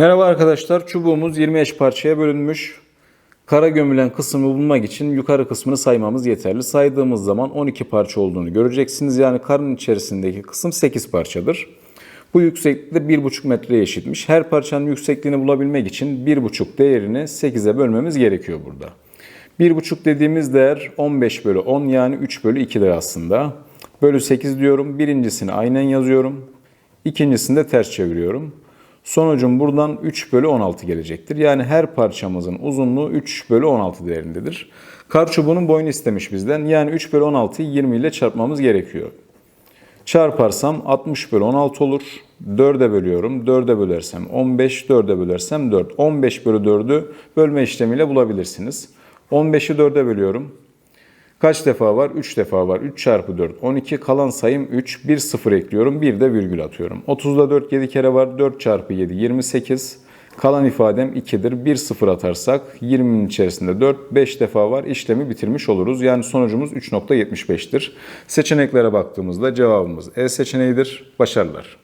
Merhaba arkadaşlar. Çubuğumuz 20 eş parçaya bölünmüş. Kara gömülen kısmı bulmak için yukarı kısmını saymamız yeterli. Saydığımız zaman 12 parça olduğunu göreceksiniz. Yani karın içerisindeki kısım 8 parçadır. Bu yükseklikte 1,5 metreye eşitmiş. Her parçanın yüksekliğini bulabilmek için 1,5 değerini 8'e bölmemiz gerekiyor burada. 1,5 dediğimiz değer 15 bölü 10 yani 3 bölü 2'dir aslında. Bölü 8 diyorum. Birincisini aynen yazıyorum. İkincisini de ters çeviriyorum. Sonucum buradan 3 bölü 16 gelecektir. Yani her parçamızın uzunluğu 3 bölü 16 değerindedir. Kar çubuğunun boyunu istemiş bizden. Yani 3 bölü 16'yı 20 ile çarpmamız gerekiyor. Çarparsam 60 bölü 16 olur. 4'e bölüyorum. 4'e bölersem 15, 4'e bölersem 4. 15 bölü 4'ü bölme işlemiyle bulabilirsiniz. 15'i 4'e bölüyorum. Kaç defa var? 3 defa var. 3 çarpı 4 12. Kalan sayım 3. 1 0 ekliyorum. 1 de virgül atıyorum. 30'da 4 7 kere var. 4 çarpı 7 28. Kalan ifadem 2'dir. 1 0 atarsak 20'nin içerisinde 4 5 defa var. İşlemi bitirmiş oluruz. Yani sonucumuz 3.75'tir. Seçeneklere baktığımızda cevabımız E seçeneğidir. Başarılar.